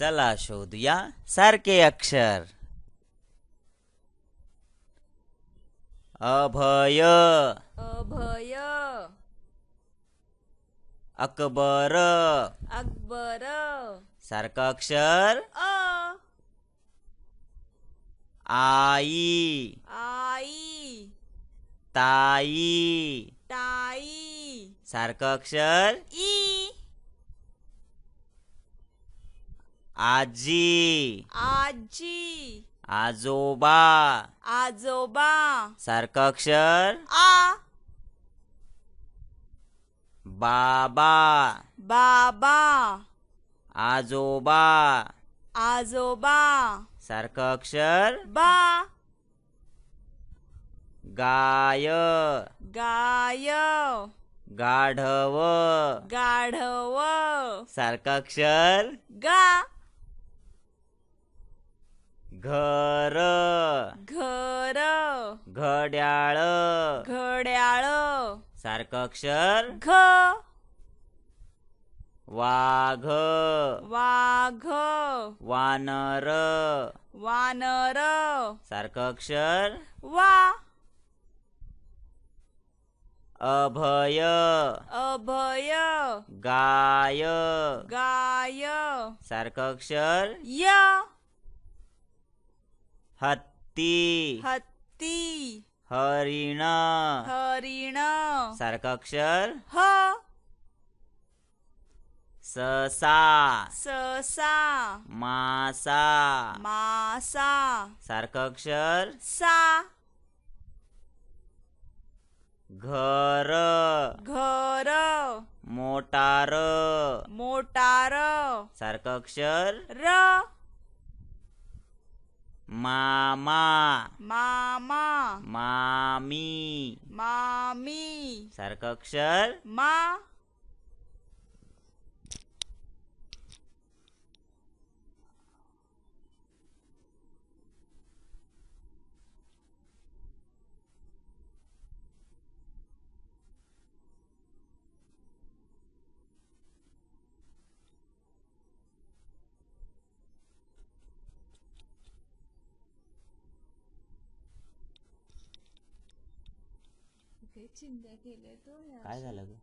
चला शोधूया सारखे अक्षर। अभय। अभय। अकबर। अकबर। सारखं अक्षर? अ। आई। आई। ताई। ताई। सारखं अक्षर? ई। आजी। आजी। आजोबा। आजोबा। सारखं अक्षर। आ। बाबा। बाबा। आजोबा। आजोबा। सारखं अक्षर। बा। गाय। गाय। गाढव। गाढव। सारखं अक्षर। गा। घर. घर. घड्याळ. घड्याळ. सारखं अक्षर. घ. वाघ. वाघ. वानर. वानर. सारखं अक्षर. वा. अभय. अभय. गाय. गाय. सारखं अक्षर. य. हत्ती। हत्ती। हरिण। हरिण। सारखं अक्षर? ह। ससा ससा मासा। मासा। सारखं अक्षर? सा। घर। घर। मोटार। मोटार। सारखं अक्षर? र। मामा मामा मामी मामी सारखं अक्षर मा काय झालं ग?